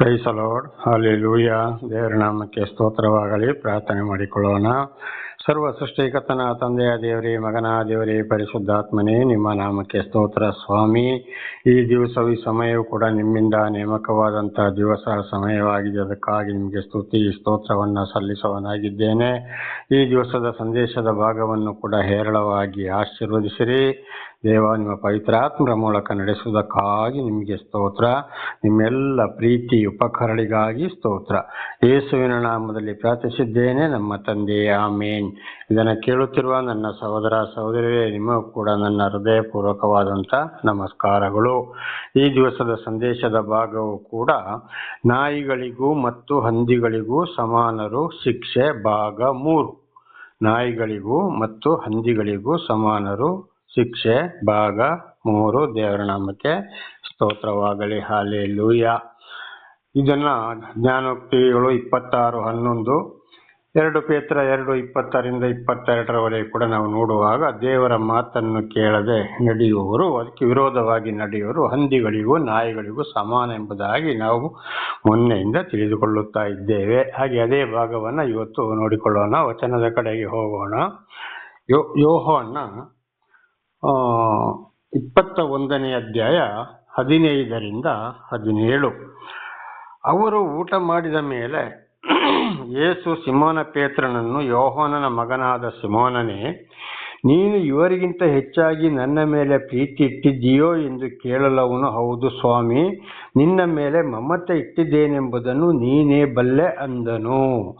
Price lord hallelujah ದೇವರ ನಾಮಕ್ಕೆ ಸ್ತೋತ್ರವಾಗಲಿ. ಪ್ರಾರ್ಥನೆ ಮಾಡಿಕೊಳ್ಳೋಣ. ಸರ್ವ ಸೃಷ್ಟಿಕರ್ತನ ತಂದೆಯ ದೇವರೇ, ಮಗನ ದೇವರೇ, ಪರಿಶುದ್ಧಾತ್ಮನೇ, ನಿಮ್ಮ ನಾಮಕ್ಕೆ ಸ್ತೋತ್ರ ಸ್ವಾಮಿ. ಈ ದಿವಸವು ಈ ಸಮಯವು ಕೂಡ ನಿಮ್ಮಿಂದ ನೇಮಕವಾದಂಥ ದಿವಸ, ಸಮಯವಾಗಿದೆ. ಅದಕ್ಕಾಗಿ ನಿಮಗೆ ಸ್ತುತಿ, ಸ್ತೋತ್ರವನ್ನು ಸಲ್ಲಿಸುವನಾಗಿದ್ದೇನೆ ಈ ದಿವಸದ ಸಂದೇಶದ ಭಾಗವನ್ನು ಕೂಡ ಹೇರಳವಾಗಿ ಆಶೀರ್ವದಿಸಿರಿ. ದೇವ, ನಿಮ್ಮ ಪವಿತ್ರಾತ್ಮರ ಮೂಲಕ ನಡೆಸುವುದಕ್ಕಾಗಿ ನಿಮಗೆ ಸ್ತೋತ್ರ. ನಿಮ್ಮೆಲ್ಲ ಪ್ರೀತಿ ಉಪಕರಣಿಗಾಗಿ ಸ್ತೋತ್ರ. ಯೇಸುವಿನ ನಾಮದಲ್ಲಿ ಪ್ರಾರ್ಥಿಸಿದ್ದೇನೆ. ನಮ್ಮ ತಂದೆಯ ಆಮೇನ್. ಇದನ್ನು ಕೇಳುತ್ತಿರುವ ನನ್ನ ಸಹೋದರ ಸಹೋದರಿಯರೇ, ನಿಮಗೂ ಕೂಡ ನನ್ನ ಹೃದಯಪೂರ್ವಕವಾದಂಥ ನಮಸ್ಕಾರಗಳು. ಈ ದಿವಸದ ಸಂದೇಶದ ಭಾಗವು ಕೂಡ ನಾಯಿಗಳಿಗೂ ಮತ್ತು ಹಂದಿಗಳಿಗೂ ಸಮಾನರು ಶಿಕ್ಷೆ ಭಾಗ ಮೂರು. ನಾಯಿಗಳಿಗೂ ಮತ್ತು ಹಂದಿಗಳಿಗೂ ಸಮಾನರು ಶಿಕ್ಷೆ ಭಾಗ ಮೂರು. ದೇವರ ನಾಮಕ್ಕೆ ಸ್ತೋತ್ರವಾಗಲಿ. ಹಾಲೆ ಲೂಯ ಇದನ್ನ ಜ್ಞಾನೋಕ್ತಿಗಳು ಇಪ್ಪತ್ತಾರು ಹನ್ನೊಂದು. ಎರಡು ಪೇತ್ರ ಎರಡು ಇಪ್ಪತ್ತರಿಂದ ಇಪ್ಪತ್ತೆರಡರವರೆಗೆ ಕೂಡ ನಾವು ನೋಡುವಾಗ ದೇವರ ಮಾತನ್ನು ಕೇಳದೆ ನಡೆಯುವವರು ಅದಕ್ಕೆ ವಿರೋಧವಾಗಿ ನಡೆಯುವರು. ಹಂದಿಗಳಿಗೂ ನಾಯಿಗಳಿಗೂ ಸಮಾನ ಎಂಬುದಾಗಿ ನಾವು ಮೊನ್ನೆಯಿಂದ ತಿಳಿದುಕೊಳ್ಳುತ್ತಾ ಇದ್ದೇವೆ. ಹಾಗೆ ಅದೇ ಭಾಗವನ್ನು ಇವತ್ತು ನೋಡಿಕೊಳ್ಳೋಣ. ವಚನದ ಕಡೆಗೆ ಹೋಗೋಣ. ಯೋ ಯೋಹೋನ ಆ, ಇಪ್ಪತ್ತ ಒಂದನೇ ಅಧ್ಯಾಯ ಹದಿನೈದರಿಂದ ಹದಿನೇಳು. ಅವರು ಊಟ ಮಾಡಿದ ಮೇಲೆ ಯೇಸು ಸಿಮೋನ ಪೇತ್ರನನ್ನು ಯೋಹಾನನ ಮಗನಾದ ಸಿಮೋನನೇ, ನೀನು ಇವರಿಗಿಂತ ಹೆಚ್ಚಾಗಿ ನನ್ನ ಮೇಲೆ ಪ್ರೀತಿ ಇಟ್ಟಿದ್ದೀಯೋ ಎಂದು ಕೇಳಲವನು, ಹೌದು ಸ್ವಾಮಿ, ನಿನ್ನ ಮೇಲೆ ಮಮತೆ ಇಟ್ಟಿದ್ದೇನೆಂಬುದನ್ನು ನೀನೇ ಬಲ್ಲೆ ಅಂದನು.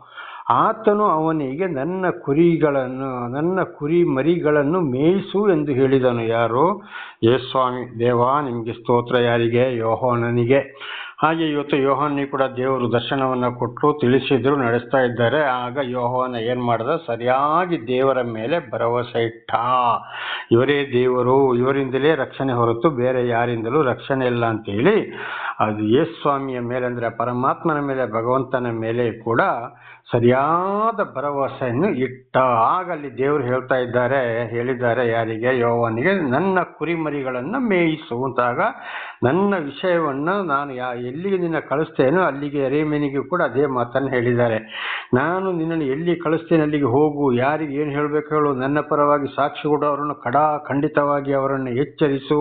ಆತನು ಅವನಿಗೆ, ನನ್ನ ಕುರಿಗಳನ್ನು, ನನ್ನ ಕುರಿ ಮರಿಗಳನ್ನು ಮೇಯಿಸು ಎಂದು ಹೇಳಿದನು. ಯಾರು? ಯೇಸ್ವಾಮಿ ದೇವಾ, ನಿಮಗೆ ಸ್ತೋತ್ರ ಯಾರಿಗೆ? ಯೋಹಾನನಿಗೆ. ಹಾಗೆ ಇವತ್ತು ಯೋಹಾನಿ ಕೂಡ ದೇವರು ದರ್ಶನವನ್ನು ಕೊಟ್ಟು ತಿಳಿಸಿದ್ರು, ನಡೆಸ್ತಾ ಇದ್ದಾರೆ. ಆಗ ಯೋಹಾನ ಏನು ಮಾಡಿದ? ಸರಿಯಾಗಿ ದೇವರ ಮೇಲೆ ಭರವಸೆ ಇಟ್ಟ. ಇವರೇ ದೇವರು, ಇವರಿಂದಲೇ ರಕ್ಷಣೆ ಹೊರತು ಬೇರೆ ಯಾರಿಂದಲೂ ರಕ್ಷಣೆ ಇಲ್ಲ ಅಂತ ಹೇಳಿ ಅದು ಯೇಸು ಸ್ವಾಮಿಯ ಮೇಲೆ ಅಂದರೆ ಪರಮಾತ್ಮನ ಮೇಲೆ, ಭಗವಂತನ ಮೇಲೆ ಕೂಡ ಸರಿಯಾದ ಭರವಸೆಯನ್ನು ಇಟ್ಟ. ಆಗ ಅಲ್ಲಿ ದೇವರು ಹೇಳ್ತಾ ಇದ್ದಾರೆ, ಹೇಳಿದ್ದಾರೆ ಯಾರಿಗೆ? ಯೋವನಿಗೆ ನನ್ನ ಕುರಿಮರಿಗಳನ್ನು ಮೇಯಿಸು ಅಂತಾಗ ನನ್ನ ವಿಷಯವನ್ನು ನಾನು ಯಾ ಎಲ್ಲಿಗೆ ನಿನ್ನ ಕಳಿಸ್ತೇನೋ ಅಲ್ಲಿಗೆ ಎರೆಮೀನಿಗೆ ಕೂಡ ಅದೇ ಮಾತನ್ನು ಹೇಳಿದ್ದಾರೆ. ನಾನು ನಿನ್ನನ್ನು ಎಲ್ಲಿ ಕಳಿಸ್ತೇನೆ, ಅಲ್ಲಿಗೆ ಹೋಗು, ಯಾರಿಗೆ ಏನು ಹೇಳಬೇಕು ಹೇಳು, ನನ್ನ ಪರವಾಗಿ ಸಾಕ್ಷಿ ಕೂಡ ಅವರನ್ನು ಕಡಾ ಖಂಡಿತವಾಗಿ ಅವರನ್ನು ಎಚ್ಚರಿಸು.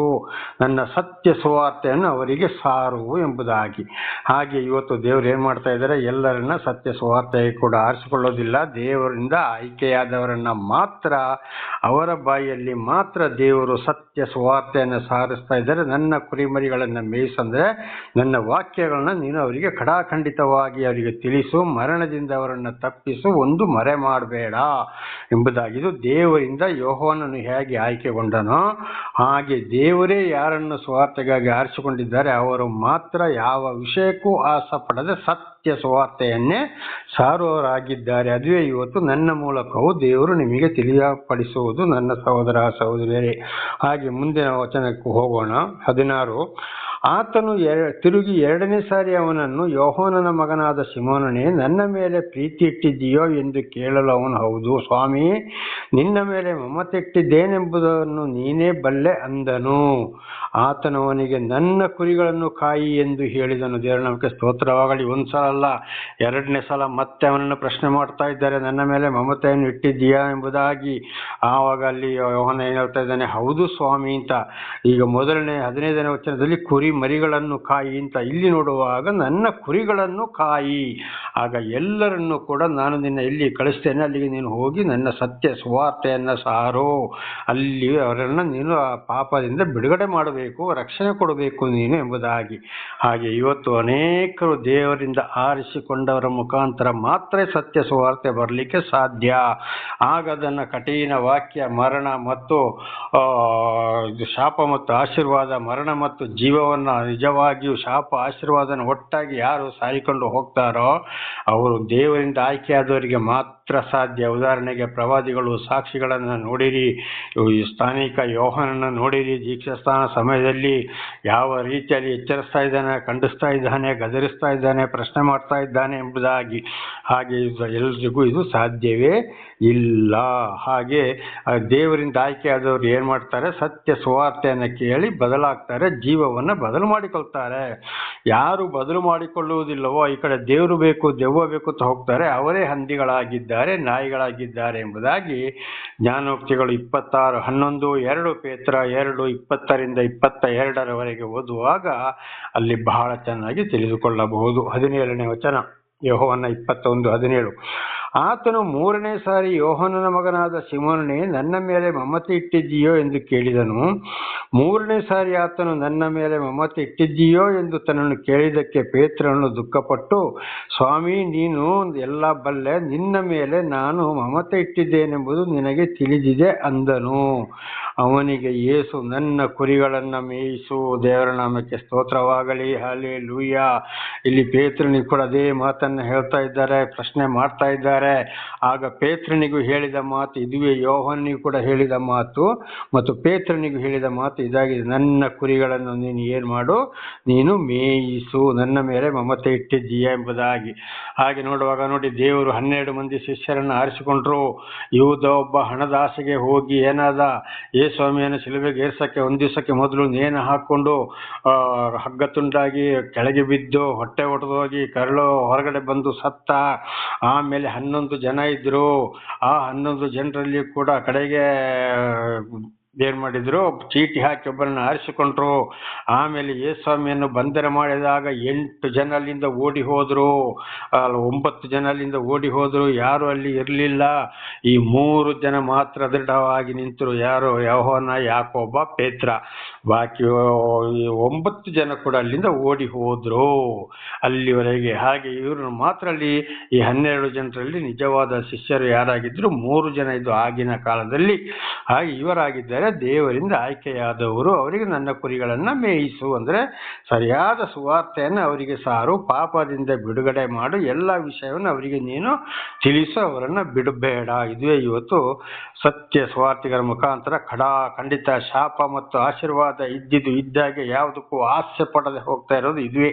ನನ್ನ ಸತ್ಯ ಸುವಾರ್ತೆಯನ್ನು ಅವರಿಗೆ ಸಾರು ಎಂಬುದಾಗಿ. ಹಾಗೆ ಇವತ್ತು ದೇವರು ಏನು ಮಾಡ್ತಾ ಇದ್ದಾರೆ, ಎಲ್ಲರನ್ನ ಸತ್ಯ ಸುವಾರ್ತೆ ಕೂಡ ಆರಿಸಿಕೊಳ್ಳೋದಿಲ್ಲ. ದೇವರಿಂದ ಆಯ್ಕೆಯಾದವರನ್ನು ಮಾತ್ರ, ಅವರ ಬಾಯಿಯಲ್ಲಿ ಮಾತ್ರ ದೇವರು ಸತ್ಯ ಸುವಾರ್ತೆಯನ್ನು ಸಾರಿಸ್ತಾ ಇದ್ದಾರೆ. ನನ್ನ ಕುರಿಮರಿಗಳನ್ನು ಮೇಯಿಸಂದರೆ ನನ್ನ ವಾಕ್ಯಗಳನ್ನ ನೀನು ಅವರಿಗೆ ಖಡಾಖಂಡಿತವಾಗಿ ಅವರಿಗೆ ತಿಳಿಸು, ಮರಣದಿಂದ ಅವರನ್ನು ತಪ್ಪಿಸು, ಒಂದು ಮರೆ ಮಾಡಬೇಡ ಎಂಬುದಾಗಿ ಇದು ದೇವರಿಂದ ಯೋಹೋನನ್ನು ಹೇಗೆ ಆಯ್ಕೆಗೊಂಡನೋ ಹಾಗೆ ದೇವರೇ ಯಾರನ್ನು ಸ್ವಾರ್ಥೆಗಾಗಿ ಆರಿಸಿಕೊಂಡಿದ್ದಾರೆ ಅವರು ಮಾತ್ರ ಯಾವ ವಿಷಯಕ್ಕೂ ಆಸಪಡದೆ ಸತ್ಯ ಸ್ವಾರ್ಥೆಯನ್ನೇ ಸಾರುವವರಾಗಿದ್ದಾರೆ. ಅದುವೇ ಇವತ್ತು ನನ್ನ ಮೂಲಕವೂ ದೇವರು ನಿಮಗೆ ತಿಳಿಯಪಡಿಸುವುದು ನನ್ನ ಸಹೋದರ ಸಹೋದರಿಯರೇ. ಹಾಗೆ ಮುಂದಿನ ವಚನಕ್ಕೆ ಹೋಗೋಣ. ಹದಿನಾರು. ಆತನು ತಿರುಗಿ ಎರಡನೇ ಸಾರಿ ಅವನನ್ನು ಯೋಹೋನನ ಮಗನಾದ ಸಿಮೋನನೇ ನನ್ನ ಮೇಲೆ ಪ್ರೀತಿ ಇಟ್ಟಿದ್ದೀಯೋ ಎಂದು ಕೇಳಲು ಅವನು, ಹೌದು ಸ್ವಾಮಿ, ನಿನ್ನ ಮೇಲೆ ಮಮತೆ ಇಟ್ಟಿದ್ದೇನೆಂಬುದನ್ನು ನೀನೇ ಬಲ್ಲೆ ಅಂದನು. ಆತನವನಿಗೆ ನನ್ನ ಕುರಿಗಳನ್ನು ಕಾಯಿ ಎಂದು ಹೇಳಿದನು. ದೇವರ ನಮಗೆ ಸ್ತೋತ್ರವಾಗಲಿ. ಒಂದು ಸಲ ಅಲ್ಲ, ಎರಡನೇ ಸಲ ಮತ್ತೆ ಅವನನ್ನು ಪ್ರಶ್ನೆ ಮಾಡ್ತಾ ಇದ್ದಾರೆ, ನನ್ನ ಮೇಲೆ ಮಮತೆಯನ್ನು ಇಟ್ಟಿದ್ದೀಯಾ ಎಂಬುದಾಗಿ. ಆವಾಗ ಅಲ್ಲಿ ಯೋಹನ ಏನು ಹೇಳ್ತಾ ಇದ್ದಾನೆ, ಹೌದು ಸ್ವಾಮಿ ಅಂತ. ಈಗ ಮೊದಲನೇ, ಹದಿನೈದನೇ ವಚನದಲ್ಲಿ ಕುರಿ ಮರಿಗಳನ್ನು ಕಾಯಿ ಅಂತ ಇಲ್ಲಿ ನೋಡುವಾಗ ನನ್ನ ಕುರಿಗಳನ್ನು ಕಾಯಿ. ಆಗ ಎಲ್ಲರನ್ನು ಕೂಡ ನಾನು ನಿನ್ನ ಇಲ್ಲಿ ಕಳಿಸ್ತೇನೆ. ಅಲ್ಲಿಗೆ ನೀನು ಹೋಗಿ ನನ್ನ ಸತ್ಯ ಸುವಾರ್ತೆಯನ್ನು ಸಾರೋ. ಅಲ್ಲಿ ಅವರನ್ನು ನೀನು ಆ ಪಾಪದಿಂದ ಬಿಡುಗಡೆ ಮಾಡಬೇಕು, ರಕ್ಷಣೆ ಕೊಡಬೇಕು ನೀನು ಎಂಬುದಾಗಿ. ಹಾಗೆ ಇವತ್ತು ಅನೇಕರು ದೇವರಿಂದ ಆರಿಸಿಕೊಂಡವರ ಮುಖಾಂತರ ಮಾತ್ರ ಸತ್ಯ ಸುವಾರ್ತೆ ಬರಲಿಕ್ಕೆ ಸಾಧ್ಯ. ಆಗ ಅದನ್ನು ಕಠಿಣ ವಾಕ್ಯ, ಮರಣ ಮತ್ತು ಶಾಪ ಮತ್ತು ಆಶೀರ್ವಾದ, ಮರಣ ಮತ್ತು ಜೀವವನ್ನು ನಿಜವಾಗಿಯೂ ಶಾಪ ಆಶೀರ್ವಾದನ ಒಟ್ಟಾಗಿ ಯಾರು ಸಾರಿಕೊಂಡು ಹೋಗ್ತಾರೋ ಅವರು ದೇವರಿಂದ ಆಯ್ಕೆಯಾದವರಿಗೆ ಮಾತ್ರ ಸಾಧ್ಯ ಉದಾಹರಣೆಗೆ ಪ್ರವಾದಿಗಳು ಸಾಕ್ಷಿಗಳನ್ನು ನೋಡಿರಿ, ಈ ಸ್ಥಾನಿಕ ಯೋಹನನ್ನು ನೋಡಿರಿ ದೀಕ್ಷಾಸ್ಥಾನ ಸಮಯದಲ್ಲಿ ಯಾವ ರೀತಿಯಲ್ಲಿ ಎಚ್ಚರಿಸ್ತಾ ಇದ್ದಾನೆ, ಖಂಡಿಸ್ತಾ ಇದ್ದಾನೆ, ಗದರಿಸ್ತಾ ಇದ್ದಾನೆ, ಪ್ರಶ್ನೆ ಮಾಡ್ತಾ ಇದ್ದಾನೆ ಎಂಬುದಾಗಿ ಹಾಗೆ ಎಲ್ರಿಗೂ ಇದು ಸಾಧ್ಯವೇ ಇಲ್ಲ. ಹಾಗೆ ದೇವರಿಂದ ಆಯ್ಕೆಯಾದವರು ಏನು ಮಾಡ್ತಾರೆ, ಸತ್ಯ ಸುವಾರ್ತೆಯನ್ನು ಕೇಳಿ ಬದಲಾಗ್ತಾರೆ, ಜೀವವನ್ನು ಬದಲು ಮಾಡಿಕೊಳ್ತಾರೆ. ಯಾರು ಬದಲು ಮಾಡಿಕೊಳ್ಳುವುದಿಲ್ಲವೋ, ಈ ಕಡೆ ದೇವರು ಬೇಕು, ದೆವ್ವ ಬೇಕು ಅಂತ ಹೋಗ್ತಾರೆ, ಅವರೇ ಹಂದಿಗಳಾಗಿದ್ದಾರೆ. ನಾಯಿಗಳಾಗಿದ್ದಾರೆ ಎಂಬುದಾಗಿ ಜ್ಞಾನೋಕ್ತಿಗಳು ಇಪ್ಪತ್ತಾರು, ಹನ್ನೊಂದು, ಎರಡು, ಪೇತ್ರ ಎರಡು, ಇಪ್ಪತ್ತರಿಂದ ಇಪ್ಪತ್ತ ಎರಡರವರೆಗೆ ಓದುವಾಗ ಅಲ್ಲಿ ಬಹಳ ಚೆನ್ನಾಗಿ ತಿಳಿದುಕೊಳ್ಳಬಹುದು. ಹದಿನೇಳನೇ ವಚನ ಯಹೋವನ್ನ ಇಪ್ಪತ್ತೊಂದು, ಹದಿನೇಳು. ಆತನು ಮೂರನೇ ಸಾರಿ ಯೋಹನನ ಮಗನಾದ ಸಿಮೋನನೇ, ನನ್ನ ಮೇಲೆ ಮಮತೆ ಇಟ್ಟಿದ್ದೀಯೋ ಎಂದು ಕೇಳಿದನು. ಮೂರನೇ ಸಾರಿ ಆತನು ನನ್ನ ಮೇಲೆ ಮಮತೆ ಇಟ್ಟಿದ್ದೀಯೋ ಎಂದು ತನ್ನನ್ನು ಕೇಳಿದಕ್ಕೆ ಪೇತ್ರನು ದುಃಖಪಟ್ಟು, ಸ್ವಾಮಿ, ನೀನು ಎಲ್ಲ ಬಲ್ಲೆ, ನಿನ್ನ ಮೇಲೆ ನಾನು ಮಮತೆ ಇಟ್ಟಿದ್ದೇನೆಂಬುದು ನಿನಗೆ ತಿಳಿದಿದೆ ಅಂದನು. ಅವನಿಗೆ ಯೇಸು ನನ್ನ ಕುರಿಗಳನ್ನು ಮೇಯಿಸು, ದೇವರ ನಾಮಕ್ಕೆ ಸ್ತೋತ್ರವಾಗಲಿ ಹಾಲೆ ಲೂಯ್ಯ ಇಲ್ಲಿ ಪೇತ್ರನಿಗೆ ಕೂಡ ಅದೇ ಮಾತನ್ನು ಹೇಳ್ತಾ ಇದ್ದಾರೆ, ಪ್ರಶ್ನೆ ಮಾಡ್ತಾ ಇದ್ದಾರೆ. ಆಗ ಪೇತ್ರನಿಗೂ ಹೇಳಿದ ಮಾತು, ಇದುವೇ ಯೋಹನಿಗೂ ಕೂಡ ಹೇಳಿದ ಮಾತು, ಮತ್ತು ಪೇತ್ರನಿಗೂ ಹೇಳಿದ ಮಾತು ಇದಾಗಿದೆ. ನನ್ನ ಕುರಿಗಳನ್ನು ನೀನು ಏನು ಮಾಡು? ನೀನು ಮೇಯಿಸು. ನನ್ನ ಮೇಲೆ ಮಮತೆ ಇಟ್ಟಿದ್ದೀಯ ಎಂಬುದಾಗಿ. ಹಾಗೆ ನೋಡುವಾಗ ನೋಡಿ, ದೇವರು ಹನ್ನೆರಡು ಮಂದಿ ಶಿಷ್ಯರನ್ನು ಆರಿಸಿಕೊಂಡ್ರು. ಯೂದ ಒಬ್ಬ ಹಣದಾಸೆಗೆ ಹೋಗಿ ಏನಾದ? ಸ್ವಾಮಿಯನ್ನು ಶಿಲುಬೆಗೆ ಏರ್ಸಕ್ಕೆ ಒಂದು ದಿವಸಕ್ಕೆ ಮೊದಲು ನೇಣು ಹಾಕ್ಕೊಂಡು ಹಗ್ಗ ತುಂಡಾಗಿ ಕೆಳಗೆ ಬಿದ್ದು ಹೊಟ್ಟೆ ಒಡೆದೋಗಿ ಕರಳು ಹೊರಗಡೆ ಬಂದು ಸತ್ತ, ಆಮೇಲೆ ಹನ್ನೊಂದು ಜನ ಇದ್ರು. ಆ ಹನ್ನೊಂದು ಜನರಲ್ಲಿ ಕೂಡ ಕಡೆಗೆ ಏನ್ ಮಾಡಿದ್ರು? ಚೀಟಿ ಹಾಕಿ ಒಬ್ಬರನ್ನ ಆರಿಸಿಕೊಂಡ್ರು. ಆಮೇಲೆ ಯೇಸ್ವಾಮಿಯನ್ನು ಬಂಧನ ಮಾಡಿದಾಗ ಎಂಟು ಜನ ಅಲ್ಲಿಂದ ಓಡಿ ಹೋದ್ರು. ಒಂಬತ್ತು ಜನ ಅಲ್ಲಿಂದ ಓಡಿ ಹೋದ್ರು. ಯಾರು ಅಲ್ಲಿ ಇರಲಿಲ್ಲ. ಈ ಮೂರು ಜನ ಮಾತ್ರ ದೃಢವಾಗಿ ನಿಂತರು. ಯಾರು? ಯಹೋನ ಯಾಕೋಬ, ಪೇತ್ರ. ಬಾಕಿ ಒಂಬತ್ತು ಜನ ಕೂಡ ಅಲ್ಲಿಂದ ಓಡಿ ಹೋದ್ರು. ಅಲ್ಲಿವರೆಗೆ ಹಾಗೆ ಇವರು ಮಾತ್ರ ಅಲ್ಲಿ ಈ ಹನ್ನೆರಡು ಜನರಲ್ಲಿ ನಿಜವಾದ ಶಿಷ್ಯರು ಯಾರಾಗಿದ್ರು, ಮೂರು ಜನ ಇದು ಆಗಿನ ಕಾಲದಲ್ಲಿ ಹಾಗೆ ಇವರಾಗಿದ್ದಾರೆ. ದೇವರಿಂದ ಆಯ್ಕೆಯಾದವರು ಅವರಿಗೆ ನನ್ನ ಕುರಿಗಳನ್ನು ಮೇಯಿಸು ಅಂದ್ರೆ ಸರಿಯಾದ ಸುವಾರ್ತೆಯನ್ನು ಅವರಿಗೆ ಸಾರು, ಪಾಪದಿಂದ ಬಿಡುಗಡೆ ಮಾಡು, ಎಲ್ಲ ವಿಷಯವನ್ನು ಅವರಿಗೆ ನೀನು ತಿಳಿಸು, ಅವರನ್ನು ಬಿಡಬೇಡ. ಇದುವೇ ಇವತ್ತು ಸತ್ಯ ಸ್ವಾರ್ಥಿಗಳ ಮುಖಾಂತರ ಖಡಾ ಖಂಡಿತ ಶಾಪ ಮತ್ತು ಆಶೀರ್ವಾದ ಇದ್ದಿದ್ದು ಇದ್ದಾಗೆ ಯಾವುದಕ್ಕೂ ಆಸೆ ಪಡದೆ ಹೋಗ್ತಾ ಇರೋದು ಇದುವೇ.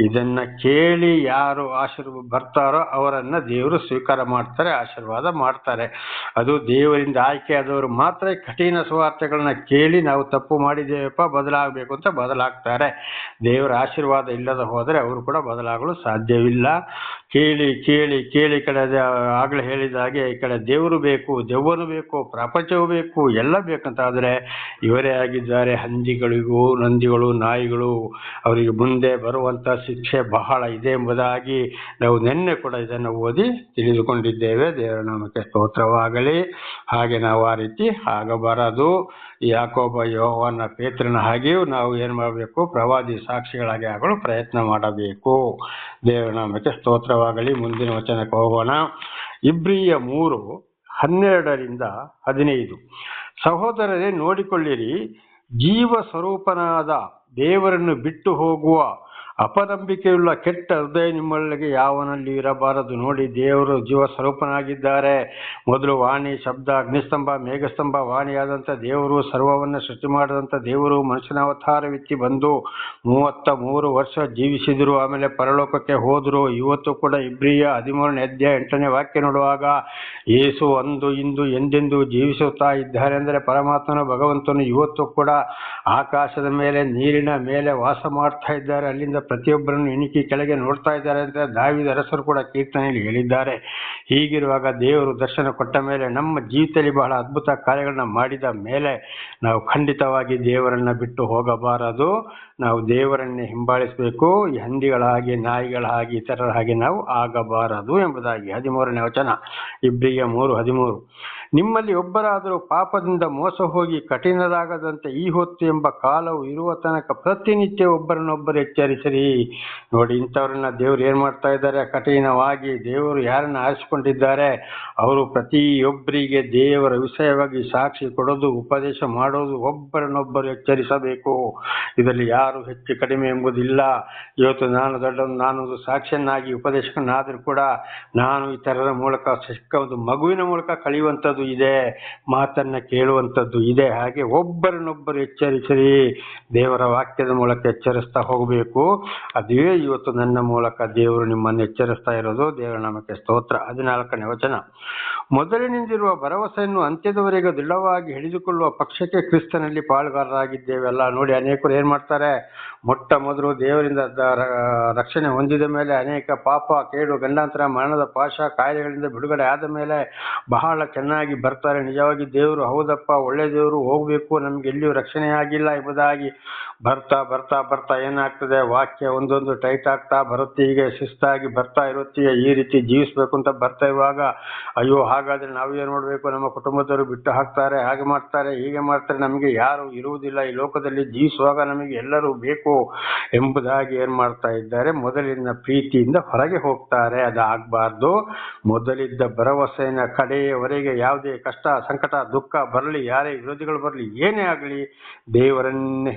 ಇದನ್ನ ಕೇಳಿ ಯಾರು ಆಶೀರ್ವಾದ ಬರ್ತಾರೋ ಅವರನ್ನ ದೇವರು ಸ್ವೀಕಾರ ಮಾಡ್ತಾರೆ, ಆಶೀರ್ವಾದ ಮಾಡ್ತಾರೆ. ಅದು ದೇವರಿಂದ ಆಯ್ಕೆಯಾದವರು ಮಾತ್ರ ಕಠಿಣ ಸುವಾರ್ತೆಗಳನ್ನ ಕೇಳಿ ನಾವು ತಪ್ಪು ಮಾಡಿದ್ದೇವಪ್ಪ, ಬದಲಾಗಬೇಕು ಅಂತ ಬದಲಾಗ್ತಾರೆ. ದೇವರ ಆಶೀರ್ವಾದ ಇಲ್ಲದ ಹೋದರೆ ಅವರು ಕೂಡ ಬದಲಾಗಲು ಸಾಧ್ಯವಿಲ್ಲ. ಕೇಳಿ ಕೇಳಿ ಕೇಳಿ ಕಡೆ ಆಗಲೇ ಹೇಳಿದ ಹಾಗೆ ಈ ಕಡೆ ದೇವರು ಬೇಕು, ದೆವ್ವನು ಬೇಕು, ಪ್ರಪಂಚವೂ ಬೇಕು, ಎಲ್ಲ ಬೇಕಂತಾದರೆ ಇವರೇ ಆಗಿದ್ದಾರೆ ಹಂದಿಗಳಿಗೂ ನಂದಿಗಳು, ನಾಯಿಗಳು ಅವರಿಗೆ ಮುಂದೆ ಬರುವಂಥ ಶಿಕ್ಷೆ ಬಹಳ ಇದೆ ಎಂಬುದಾಗಿ ನಾವು ನಿನ್ನೆ ಕೂಡ ಇದನ್ನು ಓದಿ ತಿಳಿದುಕೊಂಡಿದ್ದೇವೆ. ದೇವರ ನಾಮಕ್ಕೆ ಸ್ತೋತ್ರವಾಗಲಿ. ಹಾಗೆ ನಾವು ಆ ರೀತಿ ಆಗಬಾರದು. ಯಾಕೋಬ ಯೋವನ ಪೇತ್ರನ ಹಾಗೆಯೂ ನಾವು ಏನು ಮಾಡಬೇಕು? ಪ್ರವಾದಿ ಸಾಕ್ಷಿಗಳಾಗಿ ಆಗಲು ಪ್ರಯತ್ನ ಮಾಡಬೇಕು. ದೇವರ ನಾಮಕ್ಕೆ ಸ್ತೋತ್ರವಾಗಲಿ. ಮುಂದಿನ ವಚನಕ್ಕೆ ಹೋಗೋಣ. ಇಬ್ರಿಯ ಮೂರು ಹನ್ನೆರಡರಿಂದ ಹದಿನೈದು. ಸಹೋದರರೇ, ನೋಡಿಕೊಳ್ಳಿರಿ. ಜೀವ ಸ್ವರೂಪನಾದ ದೇವರನ್ನು ಬಿಟ್ಟು ಹೋಗುವ ಅಪನಂಬಿಕೆಯುಳ್ಳ ಕೆಟ್ಟ ಹೃದಯ ನಿಮ್ಮೊಳಗೆ ಯಾವನಲ್ಲಿ ಇರಬಾರದು ನೋಡಿ ದೇವರು ಜೀವ ಸ್ವರೂಪನಾಗಿದ್ದಾರೆ. ಮೊದಲು ವಾಣಿ, ಶಬ್ದ, ಅಗ್ನಿಸ್ತಂಭ, ಮೇಘಸ್ತಂಭ, ವಾಣಿಯಾದಂಥ ದೇವರು, ಸರ್ವವನ್ನು ಸೃಷ್ಟಿ ಮಾಡಿದಂಥ ದೇವರು, ಮನುಷ್ಯನ ಅವತಾರವಿತ್ತಿ ಬಂದು ಮೂವತ್ತ ಮೂರು ವರ್ಷ ಜೀವಿಸಿದರು, ಆಮೇಲೆ ಪರಲೋಕಕ್ಕೆ ಹೋದರು. ಇವತ್ತು ಕೂಡ ಇಬ್ರಿಯ ಹದಿಮೂರನೇ ಅಧ್ಯಾಯ ಎಂಟನೇ ವಾಕ್ಯ ನೋಡುವಾಗ ಏಸು ಅಂದು, ಇಂದು, ಎಂದೆಂದು ಜೀವಿಸುತ್ತಾ ಇದ್ದಾರೆ ಅಂದರೆ ಪರಮಾತ್ಮನ ಭಗವಂತನು ಇವತ್ತು ಕೂಡ ಆಕಾಶದ ಮೇಲೆ, ನೀರಿನ ಮೇಲೆ ವಾಸ ಮಾಡ್ತಾ ಇದ್ದಾರೆ. ಅಲ್ಲಿಂದ ಪ್ರತಿಯೊಬ್ಬರನ್ನು ಎಣಿಕೆ ಕೆಳಗೆ ನೋಡ್ತಾ ಇದ್ದಾರೆ ಅಂತ ದಾವಿದ ಅರಸರು ಕೂಡ ಕೀರ್ತನೆಯಲ್ಲಿ ಹೇಳಿದ್ದಾರೆ. ಹೀಗಿರುವಾಗ ದೇವರು ದರ್ಶನ ಕೊಟ್ಟ ಮೇಲೆ ನಮ್ಮ ಜೀವಿತದಲ್ಲಿ ಬಹಳ ಅದ್ಭುತ ಕಾರ್ಯಗಳನ್ನ ಮಾಡಿದ ಮೇಲೆ ನಾವು ಖಂಡಿತವಾಗಿ ದೇವರನ್ನ ಬಿಟ್ಟು ಹೋಗಬಾರದು. ನಾವು ದೇವರನ್ನೇ ಹಿಂಬಾಲಿಸಬೇಕು. ಈ ಹಂದಿಗಳ ಹಾಗೆ ನಾಯಿಗಳ ಹಾಗೆ ಇತರರ ಹಾಗೆ ನಾವು ಆಗಬಾರದು ಎಂಬುದಾಗಿ ಹದಿಮೂರನೇ ವಚನ. ಇಬ್ಬರಿಗೆ ಮೂರು ಹದಿಮೂರು. ನಿಮ್ಮಲ್ಲಿ ಒಬ್ಬರಾದರೂ ಪಾಪದಿಂದ ಮೋಸ ಹೋಗಿ ಕಠಿಣರಾಗದಂತೆ ಈ ಹೊತ್ತು ಎಂಬ ಕಾಲವು ಇರುವ ತನಕ ಪ್ರತಿನಿತ್ಯ ಒಬ್ಬರನ್ನೊಬ್ಬರು ಎಚ್ಚರಿಸಿರಿ. ನೋಡಿ, ಇಂಥವ್ರನ್ನ ದೇವರು ಏನು ಮಾಡ್ತಾ ಇದ್ದಾರೆ? ಕಠಿಣವಾಗಿ ದೇವರು ಯಾರನ್ನ ಆರಿಸಿಕೊಂಡಿದ್ದಾರೆ? ಅವರು ಪ್ರತಿಯೊಬ್ಬರಿಗೆ ದೇವರ ವಿಷಯವಾಗಿ ಸಾಕ್ಷಿ ಕೊಡೋದು, ಉಪದೇಶ ಮಾಡೋದು ಒಬ್ಬರನ್ನೊಬ್ಬರು ಎಚ್ಚರಿಸಬೇಕು. ಇದರಲ್ಲಿ ಯಾರು ಹೆಚ್ಚು ಕಡಿಮೆ ಎಂಬುದಿಲ್ಲ. ಇವತ್ತು ನಾನು ದೊಡ್ಡವನು, ನಾನು ಒಂದು ಸಾಕ್ಷಿಯನ್ನಾಗಿ, ಉಪದೇಶಕನಾದರೂ ಕೂಡ ನಾನು ಇತರರ ಮೂಲಕ ಚಿಕ್ಕ ಒಂದು ಮಗುವಿನ ಮೂಲಕ ಕಳೆಯುವಂಥದ್ದು ಇದೆ, ಮಾತನ್ನ ಕೇಳುವಂಥದ್ದು ಇದೆ. ಹಾಗೆ ಒಬ್ಬರನ್ನೊಬ್ಬರು ಎಚ್ಚರಿಸಿರಿ, ದೇವರ ವಾಕ್ಯದ ಮೂಲಕ ಎಚ್ಚರಿಸ್ತಾ ಹೋಗಬೇಕು. ಅದೇ ಇವತ್ತು ನನ್ನ ಮೂಲಕ ದೇವರು ನಿಮ್ಮನ್ನು ಎಚ್ಚರಿಸ್ತಾ ಇರೋದು ದೇವರ ನಾಮಕ್ಕೆ ಸ್ತೋತ್ರ. ಹದಿನಾಲ್ಕನೇ ವಚನ. ಮೊದಲಿನಿಂದಿರುವ ಭರವಸೆಯನ್ನು ಅಂತ್ಯದವರೆಗೆ ದೃಢವಾಗಿ ಹಿಡಿದುಕೊಳ್ಳುವ ಪಕ್ಷಕ್ಕೆ ಕ್ರಿಸ್ತನಲ್ಲಿ ಪಾಳುಗಾರರಾಗಿದ್ದೇವೆಲ್ಲ ನೋಡಿ ಅನೇಕರು ಏನು ಮಾಡ್ತಾರೆ? ಮೊಟ್ಟ ಮೊದಲು ದೇವರಿಂದ ರಕ್ಷಣೆ ಹೊಂದಿದ ಮೇಲೆ ಅನೇಕ ಪಾಪ, ಕೇಡು, ಗಂಡಾಂತರ, ಮರಣದ ಪಾಶ, ಕಾಯಿಲೆಗಳಿಂದ ಬಿಡುಗಡೆ ಆದ ಮೇಲೆ ಬಹಳ ಚೆನ್ನಾಗಿ ಬರ್ತಾರೆ. ನಿಜವಾಗಿ ದೇವರು ಹೌದಪ್ಪ, ಒಳ್ಳೆ ದೇವರು, ಹೋಗಬೇಕು, ನಮ್ಗೆ ಎಲ್ಲಿಯೂ ರಕ್ಷಣೆ ಆಗಿಲ್ಲ ಎಂಬುದಾಗಿ ಬರ್ತಾ ಬರ್ತಾ ಬರ್ತಾ ಏನಾಗ್ತದೆ? ವಾಕ್ಯ ಒಂದೊಂದು ಟೈಟ್ ಆಗ್ತಾ ಬರುತ್ತೆ. ಹೀಗೆ ಶಿಸ್ತಾಗಿ ಬರ್ತಾ ಇರುತ್ತೆ ಈ ರೀತಿ ಜೀವಿಸ್ಬೇಕು ಅಂತ ಬರ್ತಾ ಇರುವಾಗ, ಅಯ್ಯೋ, ಹಾಗಾದ್ರೆ ನಾವು ಏನ್ ಮಾಡ್ಬೇಕು? ನಮ್ಮ ಕುಟುಂಬದವರು ಬಿಟ್ಟು ಹಾಕ್ತಾರೆ, ಹಾಗೆ ಮಾಡ್ತಾರೆ, ಹೀಗೆ ಮಾಡ್ತಾರೆ. ನಮಗೆ ಯಾರು ಇರುವುದಿಲ್ಲ. ಈ ಲೋಕದಲ್ಲಿ ಜೀವಿಸುವಾಗ ನಮಗೆ ಎಲ್ಲರೂ ಬೇಕು ಎಂಬುದಾಗಿ ಏನ್ ಮಾಡ್ತಾ ಇದ್ದಾರೆ? ಮೊದಲಿನ ಪ್ರೀತಿಯಿಂದ ಹೊರಗೆ ಹೋಗ್ತಾರೆ. ಅದಾಗಬಾರ್ದು. ಮೊದಲಿದ್ದ ಭರವಸೆಯ ಕಡೆಯವರೆಗೆ ಯಾವುದೇ ಕಷ್ಟ, ಸಂಕಟ, ದುಃಖ ಬರಲಿ, ಯಾರೇ ವಿರೋಧಿಗಳು ಬರಲಿ, ಏನೇ ಆಗಲಿ, ದೇವರನ್ನೇ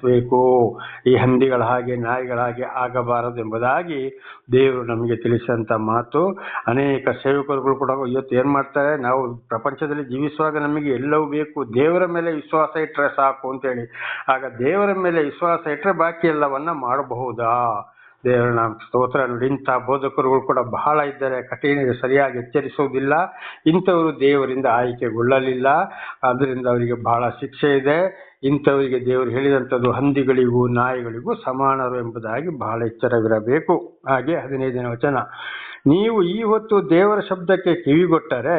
ಹಿಂಬಾಲಿಸಬೇಕು ಈ ಹಂದಿಗಳ ಹಾಗೆ ನಾಯಿಗಳ ಹಾಗೆ ಆಗಬಾರದು ಎಂಬುದಾಗಿ ದೇವರು ನಮಗೆ ತಿಳಿಸಿದಂತ ಮಾತು. ಅನೇಕ ಸೇವಕರುಗಳು ಕೂಡ ಇವತ್ತು ಏನು ಮಾಡ್ತಾರೆ, ನಾವು ಪ್ರಪಂಚದಲ್ಲಿ ಜೀವಿಸುವಾಗ ನಮಗೆ ಎಲ್ಲವೂ ಬೇಕು. ದೇವರ ಮೇಲೆ ವಿಶ್ವಾಸ ಇಟ್ಟರೆ ಸಾಕು ಅಂತೇಳಿ. ಆಗ ದೇವರ ಮೇಲೆ ವಿಶ್ವಾಸ ಇಟ್ಟರೆ ಬಾಕಿ ಎಲ್ಲವನ್ನ ಮಾಡಬಹುದಾ? ದೇವರ ನಾಮ ಸ್ತೋತ್ರ ನೋಡಿ. ಇಂಥ ಬೋಧಕರುಗಳು ಕೂಡ ಬಹಳ ಇದ್ದರೆ. ಕಠಿಣ ಸರಿಯಾಗಿ ಎಚ್ಚರಿಸುವುದಿಲ್ಲ. ಇಂಥವರು ದೇವರಿಂದ ಆಯ್ಕೆಗೊಳ್ಳಲಿಲ್ಲ. ಅದರಿಂದ ಅವರಿಗೆ ಬಹಳ ಶಿಕ್ಷೆ ಇದೆ. ಇಂಥವರಿಗೆ ದೇವರು ಹೇಳಿದಂಥದ್ದು ಹಂದಿಗಳಿಗೂ ನಾಯಿಗಳಿಗೂ ಸಮಾನರು ಎಂಬುದಾಗಿ ಬಹಳ ಎಚ್ಚರವಿರಬೇಕು. ಹಾಗೆ ಹದಿನೈದನೇ ವಚನ. ನೀವು ಈ ಹೊತ್ತು ದೇವರ ಶಬ್ದಕ್ಕೆ ಕಿವಿಗೊಟ್ಟರೆ,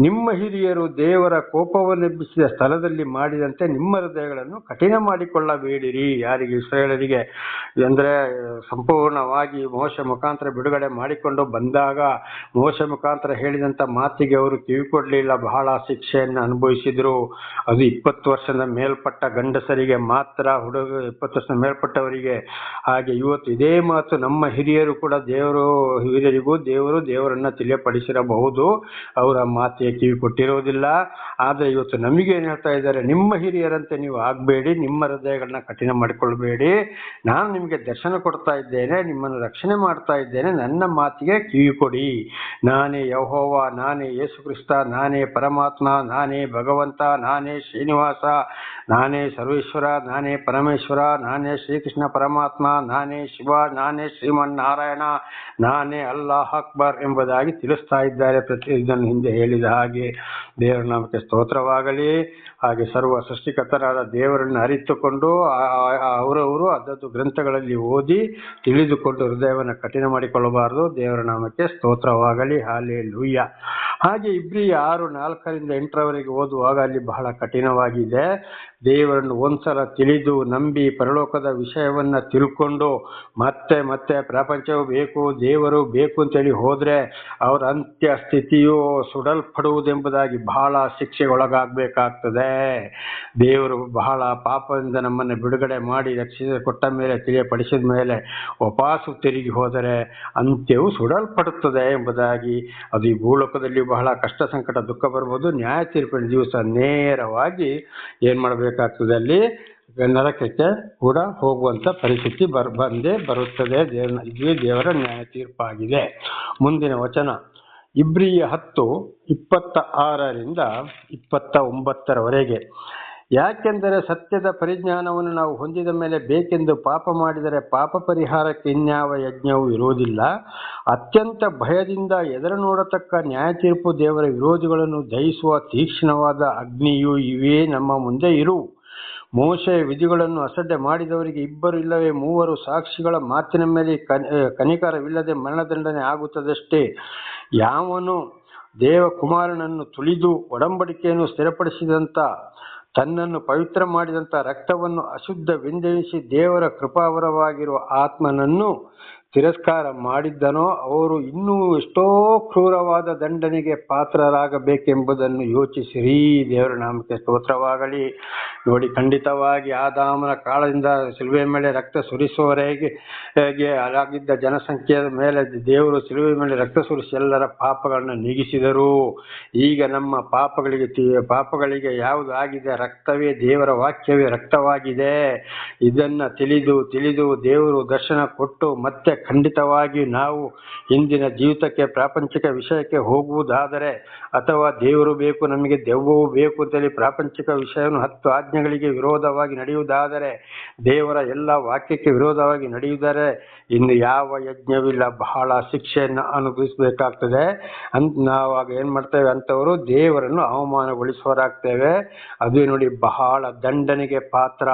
ನಿಮ್ಮ ಹಿರಿಯರು ದೇವರ ಕೋಪವನ್ನೆಬ್ಬಿಸಿದ ಸ್ಥಳದಲ್ಲಿ ಮಾಡಿದಂತೆ ನಿಮ್ಮ ಹೃದಯಗಳನ್ನು ಕಠಿಣ ಮಾಡಿಕೊಳ್ಳಬೇಡಿರಿ. ಯಾರಿಗೆ ಇಸ್ರೇಲರಿಗೆ ಅಂದರೆ, ಸಂಪೂರ್ಣವಾಗಿ ಮೋಶ ಮುಖಾಂತರ ಬಿಡುಗಡೆ ಮಾಡಿಕೊಂಡು ಬಂದಾಗ ಮೋಶ ಮುಖಾಂತರ ಹೇಳಿದಂಥ ಮಾತಿಗೆ ಅವರು ಕಿವಿ ಕೊಡಲಿಲ್ಲ ಬಹಳ ಶಿಕ್ಷೆಯನ್ನು ಅನುಭವಿಸಿದರು. ಅದು ಇಪ್ಪತ್ತು ವರ್ಷದ ಮೇಲ್ಪಟ್ಟ ಗಂಡಸರಿಗೆ ಮಾತ್ರ, ಹುಡುಗ ಇಪ್ಪತ್ತು ವರ್ಷದ ಮೇಲ್ಪಟ್ಟವರಿಗೆ. ಹಾಗೆ ಇವತ್ತು ಇದೇ ಮಾತು ನಮ್ಮ ಹಿರಿಯರು ಕೂಡ ದೇವರು ಹಿರಿಯರಿಗೂ ದೇವರು ದೇವರನ್ನ ತಿಳಿಯಪಡಿಸಿರಬಹುದು. ಅವರ ಮಾತಿಗೆ ಕಿವಿ ಕೊಟ್ಟಿರೋದಿಲ್ಲ ಆದ್ರೆ ಇವತ್ತು ನಮಗೆ ಏನ್ ಹೇಳ್ತಾ ಇದ್ದಾರೆ, ನಿಮ್ಮ ಹಿರಿಯರಂತೆ ನೀವು ಆಗಬೇಡಿ, ನಿಮ್ಮ ಹೃದಯಗಳನ್ನ ಕಠಿಣ ಮಾಡಿಕೊಳ್ಬೇಡಿ. ನಾನು ನಿಮಗೆ ದರ್ಶನ ಕೊಡ್ತಾ ಇದ್ದೇನೆ, ನಿಮ್ಮನ್ನು ರಕ್ಷಣೆ ಮಾಡ್ತಾ ಇದ್ದೇನೆ, ನನ್ನ ಮಾತಿಗೆ ಕಿವಿ ಕೊಡಿ. ನಾನೇ ಯಹೋವ, ನಾನೇ ಯೇಸುಕ್ರಿಸ್ತ ನಾನೇ ಪರಮಾತ್ಮ, ನಾನೇ ಭಗವಂತ, ನಾನೇ ಶ್ರೀನಿವಾಸ, ನಾನೇ ಸರ್ವೇಶ್ವರ, ನಾನೇ ಪರಮೇಶ್ವರ, ನಾನೇ ಶ್ರೀಕೃಷ್ಣ ಪರಮಾತ್ಮ, ನಾನೇ ಶಿವ, ನಾನೇ ಶ್ರೀಮನ್ನಾರಾಯಣ, ನಾನೇ ಅಲ್ಲಾಹ್. ಅಕ್ಬರ್ ಎಂಬುದಾಗಿ ತಿಳಿಸ್ತಾ ಇದ್ದಾರೆ. ಪ್ರತಿ ಇದನ್ನು ಹಿಂದೆ ಹೇಳಿದ ಹಾಗೆ ದೇವರ ನಾಮಕ್ಕೆ ಸ್ತೋತ್ರವಾಗಲಿ, ಹಾಗೆ ಸರ್ವ ಸೃಷ್ಟಿಕರ್ತರಾದ ದೇವರನ್ನು ಅರಿತುಕೊಂಡು ಅವರವರು ಅದದ್ದು ಗ್ರಂಥಗಳಲ್ಲಿ ಓದಿ ತಿಳಿದುಕೊಂಡು ಹೃದಯವನ್ನು ಕಠಿಣ ಮಾಡಿಕೊಳ್ಳಬಾರದು. ದೇವರ ನಾಮಕ್ಕೆ ಸ್ತೋತ್ರವಾಗಲಿ. ಹಾಲೆ ಲೂಯ್ಯ ಹಾಗೆ ಇಬ್ರಿ ಆರು ನಾಲ್ಕರಿಂದ ಎಂಟರವರೆಗೆ ಓದುವಾಗ ಅಲ್ಲಿ ಬಹಳ ಕಠಿಣವಾಗಿದೆ. ದೇವರನ್ನು ಒಂದ್ಸಲ ತಿಳಿದು ನಂಬಿ ಪರಲೋಕದ ವಿಷಯವನ್ನು ತಿಳ್ಕೊಂಡು ಮತ್ತೆ ಮತ್ತೆ ಪ್ರಪಂಚವು ಬೇಕು, ದೇವರು ಬೇಕು ಅಂತೇಳಿ ಹೋದರೆ ಅವರ ಅಂತ್ಯ ಸ್ಥಿತಿಯು ಸುಡಲ್ಪಡುವುದೆಂಬುದಾಗಿ ಬಹಳ ಶಿಕ್ಷೆಗೊಳಗಾಗಬೇಕಾಗ್ತದೆ. ದೇವರು ಬಹಳ ಪಾಪದಿಂದ ನಮ್ಮನ್ನು ಬಿಡುಗಡೆ ಮಾಡಿ ರಕ್ಷಿಸಿ ಕೊಟ್ಟ ಮೇಲೆ, ತಿಳಿಯಪಡಿಸಿದ ಮೇಲೆ ಉಪಾಸು ತಿರುಗಿ ಹೋದರೆ ಅಂತ್ಯವು ಸುಡಲ್ಪಡುತ್ತದೆ ಎಂಬುದಾಗಿ ಅದು ಈ ಭೂಲೋಕದಲ್ಲಿ ಬಹಳ ಕಷ್ಟ ಸಂಕಟ, ದುಃಖ ಬರ್ಬೋದು. ನ್ಯಾಯ ತೀರ್ಪಿನ ದಿವಸ ನೇರವಾಗಿ ಏನು ಮಾಡಬೇಕಾಗ್ತದೆ ಅಲ್ಲಿ ನರಕಕ್ಕೆ ಕೂಡ ಹೋಗುವಂತ ಪರಿಸ್ಥಿತಿ ಬರ್, ಬಂದೇ ಬರುತ್ತದೆ. ದೇವರ ಇದುವೇ ದೇವರ ನ್ಯಾಯ ತೀರ್ಪಾಗಿದೆ. ಮುಂದಿನ ವಚನ. ಇಬ್ರಿಯ ಹತ್ತು ಇಪ್ಪತ್ತ ಆರರಿಂದ ಇಪ್ಪತ್ತ ಒಂಬತ್ತರವರೆಗೆ. ಯಾಕೆಂದರೆ ಸತ್ಯದ ಪರಿಜ್ಞಾನವನ್ನು ನಾವು ಹೊಂದಿದ ಮೇಲೆ ಬೇಕೆಂದು ಪಾಪ ಮಾಡಿದರೆ ಪಾಪ ಪರಿಹಾರಕ್ಕೆ ಇನ್ಯಾವ ಯಜ್ಞವೂ ಇರುವುದಿಲ್ಲ. ಅತ್ಯಂತ ಭಯದಿಂದ ಎದುರು ನೋಡತಕ್ಕ ನ್ಯಾಯ ತೀರ್ಪು ದೇವರ ವಿರೋಧಿಗಳನ್ನು ದಹಿಸುವ ತೀಕ್ಷ್ಣವಾದ ಅಗ್ನಿಯು ಇವೇ ನಮ್ಮ ಮುಂದೆ ಇರು. ಮೋಶೆಯ ವಿಧಿಗಳನ್ನು ಅಸಡ್ಡೆ ಮಾಡಿದವರಿಗೆ ಇಬ್ಬರು ಇಲ್ಲವೇ ಮೂವರು ಸಾಕ್ಷಿಗಳ ಮಾತಿನ ಮೇಲೆ ಕನಿಕಾರವಿಲ್ಲದೆ ಮರಣದಂಡನೆ ಆಗುತ್ತದಷ್ಟೇ. ಯಾವನು ದೇವಕುಮಾರನನ್ನು ತುಳಿದು ಒಡಂಬಡಿಕೆಯನ್ನು ಸ್ಥಿರಪಡಿಸಿದಂತ ತನ್ನನ್ನು ಪವಿತ್ರ ಮಾಡಿದಂತ ರಕ್ತವನ್ನು ಅಶುದ್ಧವೆಂದೆಣಿಸಿ ದೇವರ ಕೃಪಾವರವಾಗಿರುವ ಆತ್ಮನನ್ನು ತಿರಸ್ಕಾರ ಮಾಡಿದ್ದನೋ ಅವರು ಇನ್ನೂ ಎಷ್ಟೋ ಕ್ರೂರವಾದ ದಂಡನೆಗೆ ಪಾತ್ರರಾಗಬೇಕೆಂಬುದನ್ನು ಯೋಚಿಸಿರಿ. ದೇವರ ನಾಮಕ್ಕೆ ಸ್ತೋತ್ರವಾಗಲಿ. ನೋಡಿ, ಖಂಡಿತವಾಗಿ ಆದಾಮನ ಕಾಲದಿಂದ ಸಿಲುವೆ ಮೇಲೆ ರಕ್ತ ಸುರಿಸುವವರೆಗೆ ಹೇಗೆ ಜನಸಂಖ್ಯೆಯ ಮೇಲೆ ದೇವರು ಸಿಲುವೆ ಮೇಲೆ ರಕ್ತ ಸುರಿಸಿ ಎಲ್ಲರ ಪಾಪಗಳನ್ನು ನೀಗಿಸಿದರು. ಈಗ ನಮ್ಮ ಪಾಪಗಳಿಗೆ ಪಾಪಗಳಿಗೆ ಯಾವುದು ಆಗಿದೆ ರಕ್ತವೇ, ದೇವರ ವಾಕ್ಯವೇ ರಕ್ತವಾಗಿದೆ. ಇದನ್ನು ತಿಳಿದು ತಿಳಿದು ದೇವರು ದರ್ಶನ ಕೊಟ್ಟು ಮತ್ತೆ ಖಂಡಿತವಾಗಿ ನಾವು ಇಂದಿನ ಜೀವಿತಕ್ಕೆ, ಪ್ರಾಪಂಚಿಕ ವಿಷಯಕ್ಕೆ ಹೋಗುವುದಾದರೆ ಅಥವಾ ದೇವರು ಬೇಕು, ನಮಗೆ ದೆವ್ವವು ಬೇಕು ಅಂತೇಳಿ ಪ್ರಾಪಂಚಿಕ ವಿಷಯವನ್ನು ಹತ್ತು ಆಜ್ಞೆಗಳಿಗೆ ವಿರೋಧವಾಗಿ ನಡೆಯುವುದಾದರೆ, ದೇವರ ಎಲ್ಲ ವಾಕ್ಯಕ್ಕೆ ವಿರೋಧವಾಗಿ ನಡೆಯುವುದರೆ ಇನ್ನು ಯಾವ ಯಜ್ಞವಿಲ್ಲ, ಬಹಳ ಶಿಕ್ಷೆಯನ್ನು ಅನುಭವಿಸಬೇಕಾಗ್ತದೆ. ಅಂತ ನಾವು ಆಗ ಏನು ಮಾಡ್ತೇವೆ ಅಂಥವರು ದೇವರನ್ನು ಅವಮಾನಗೊಳಿಸುವರಾಗ್ತೇವೆ ಅದೇ ನೋಡಿ ಬಹಳ ದಂಡನೆಗೆ ಪಾತ್ರ.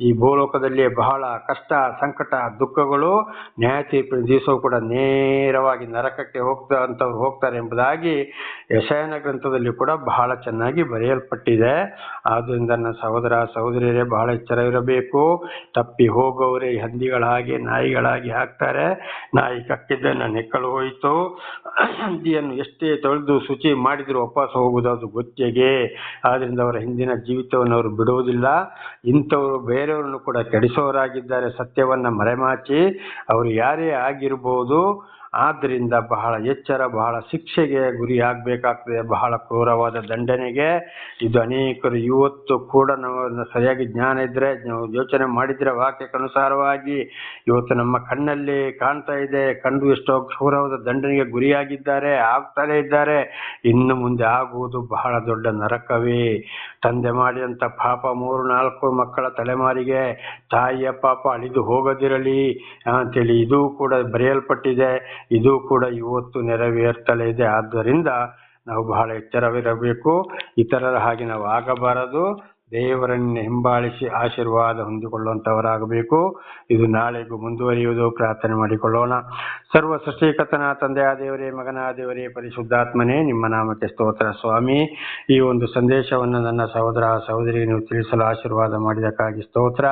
ಈ ಭೂಲೋಕದಲ್ಲಿ ಬಹಳ ಕಷ್ಟ, ಸಂಕಟ, ದುಃಖಗಳು, ನ್ಯಾಯ ತೀರ್ಪಿನ ದಿವಸ ಕೂಡ ನೇರವಾಗಿ ನರಕಕ್ಕೆ ಹೋಗ್ತಾ ಅಂತವ್ರು ಹೋಗ್ತಾರೆ ಎಂಬುದಾಗಿ ಯಶಯನ ಗ್ರಂಥದಲ್ಲಿ ಕೂಡ ಬಹಳ ಚೆನ್ನಾಗಿ ಬರೆಯಲ್ಪಟ್ಟಿದೆ. ಆದ್ದರಿಂದ ನನ್ನ ಸಹೋದರ ಸಹೋದರಿಯರೇ, ಬಹಳ ಎಚ್ಚರವಿರಬೇಕು ತಪ್ಪಿ ಹೋಗೋರೇ, ಹಂದಿಗಳಾಗಿ, ನಾಯಿಗಳಾಗಿ ಹಾಕ್ತಾರೆ. ನಾಯಿ ಕಕ್ಕಿದ್ದನ್ನು ಹೆಕ್ಕಳು ಹೋಯಿತು. ಹಂದಿಯನ್ನು ಎಷ್ಟೇ ತೊಳೆದು ಶುಚಿ ಮಾಡಿದ್ರು ವಾಪಸ್ ಹೋಗುವುದು ಅದು ಗೊತ್ತಿಗೆ ಆದ್ದರಿಂದ ಅವರ ಹಿಂದಿನ ಜೀವಿತವನ್ನು ಅವರು ಬಿಡುವುದಿಲ್ಲ. ಇಂಥವರು ಬೇರೆಯವರನ್ನು ಕೂಡ ಕೆಡಿಸೋರಾಗಿದ್ದಾರೆ. ಸತ್ಯವನ್ನು ಮರೆಮಾಚಿ, ಅವರು ಯಾರೇ ಆಗಿರ್ಬೋದು ಆದ್ದರಿಂದ ಬಹಳ ಎಚ್ಚರ, ಬಹಳ ಶಿಕ್ಷೆಗೆ ಗುರಿಯಾಗಬೇಕಾಗ್ತದೆ. ಬಹಳ ಕ್ರೂರವಾದ ದಂಡನೆಗೆ ಇದು ಅನೇಕರು ಇವತ್ತು ಕೂಡ ನಾವು ಸರಿಯಾಗಿ ಜ್ಞಾನ ಇದ್ದರೆ ನಾವು ಯೋಚನೆ ಮಾಡಿದರೆ ವಾಕ್ಯಕ್ಕನುಸಾರವಾಗಿ ಇವತ್ತು ನಮ್ಮ ಕಣ್ಣಲ್ಲಿ ಕಾಣ್ತಾ ಇದೆ. ಕಂಡು ಎಷ್ಟೋ ಕ್ರೂರವಾದ ದಂಡನೆಗೆ ಗುರಿಯಾಗಿದ್ದಾರೆ, ಆಗ್ತಾನೆ ಇದ್ದಾರೆ. ಇನ್ನು ಮುಂದೆ ಆಗುವುದು ಬಹಳ ದೊಡ್ಡ ನರಕವೇ. ತಂದೆ ಮಾಡಿದಂಥ ಪಾಪ ಮೂರು, ನಾಲ್ಕು ಮಕ್ಕಳ ತಲೆಮಾರಿಗೆ ತಾಯಿಯ ಪಾಪ ಅಳಿದು ಹೋಗದಿರಲಿ ಅಂತೇಳಿ. ಇದು ಕೂಡ ಬರೆಯಲ್ಪಟ್ಟಿದೆ. ಇದು ಕೂಡ ಇವತ್ತು ನೆರವೇರ್ತಲೇ ಇದೆ. ಆದ್ದರಿಂದ ನಾವು ಬಹಳ ಎಚ್ಚರವಿರಬೇಕು. ಇತರರ ಹಾಗೆ ನಾವು ಆಗಬಾರದು. ದೇವರನ್ನು ಹಿಂಬಾಲಿಸಿ ಆಶೀರ್ವಾದ ಹೊಂದಿಕೊಳ್ಳುವಂಥವರಾಗಬೇಕು. ಇದು ನಾಳೆಗೂ ಮುಂದುವರಿಯುವುದು. ಪ್ರಾರ್ಥನೆ ಮಾಡಿಕೊಳ್ಳೋಣ. ಸರ್ವ ಸೃಷ್ಟಿಕರ್ತನ ತಂದೆಯ ದೇವರೇ ಮಗನ ದೇವರೇ ಪರಿಶುದ್ಧಾತ್ಮನೇ, ನಿಮ್ಮ ನಾಮಕ್ಕೆ ಸ್ತೋತ್ರ ಸ್ವಾಮಿ. ಈ ಒಂದು ಸಂದೇಶವನ್ನು ನನ್ನ ಸಹೋದರ ಸಹೋದರಿಗೆ ನೀವು ತಿಳಿಸಲು ಆಶೀರ್ವಾದ ಮಾಡಿದಕ್ಕಾಗಿ ಸ್ತೋತ್ರ.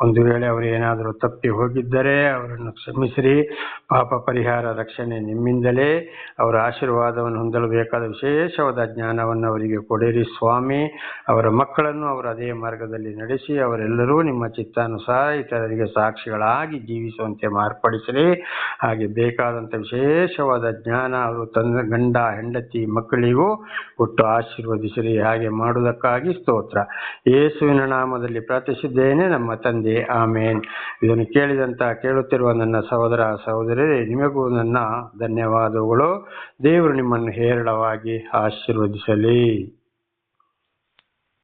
ಒಂದು ವೇಳೆ ಅವರು ಏನಾದರೂ ತಪ್ಪಿ ಹೋಗಿದ್ದರೆ ಅವರನ್ನು ಕ್ಷಮಿಸಿರಿ. ಪಾಪ ಪರಿಹಾರ ರಕ್ಷಣೆ ನಿಮ್ಮಿಂದಲೇ. ಅವರ ಆಶೀರ್ವಾದವನ್ನು ಹೊಂದಲು ಬೇಕಾದ ವಿಶೇಷವಾದ ಜ್ಞಾನವನ್ನು ಅವರಿಗೆ ಕೊಡಿರಿ ಸ್ವಾಮಿ. ಅವರ ಮಕ್ಕಳನ್ನು ಅವರು ಅದೇ ಮಾರ್ಗದಲ್ಲಿ ನಡೆಸಿ, ಅವರೆಲ್ಲರೂ ನಿಮ್ಮ ಚಿತ್ತಾನುಸಾರ ಇತರರಿಗೆ ಸಾಕ್ಷಿಗಳಾಗಿ ಜೀವಿಸುವಂತೆ ಮಾರ್ಪಡಿಸಲಿ. ಹಾಗೆ ಬೇಕಾದಂಥ ವಿಶೇಷವಾದ ಜ್ಞಾನ ಅವರು ತಂದ ಗಂಡ, ಹೆಂಡತಿ ಮಕ್ಕಳಿಗೂ ಕೊಟ್ಟು ಆಶೀರ್ವದಿಸಿರಿ. ಹಾಗೆ ಮಾಡುವುದಕ್ಕಾಗಿ ಸ್ತೋತ್ರ. ಯೇಸುವಿನ ನಾಮದಲ್ಲಿ ಪ್ರಾರ್ಥಿಸಿದ್ದೇನೆ ನಮ್ಮ ತಂದೆ. ಆಮೇನ್. ಇದನ್ನು ಕೇಳಿದಂತ ಕೇಳುತ್ತಿರುವ ನನ್ನ ಸಹೋದರ ಸಹೋದರಿ ನಿಮಗೂ ನನ್ನ ಧನ್ಯವಾದಗಳು. ದೇವರು ನಿಮ್ಮನ್ನು ಹೇರಳವಾಗಿ ಆಶೀರ್ವದಿಸಲಿ.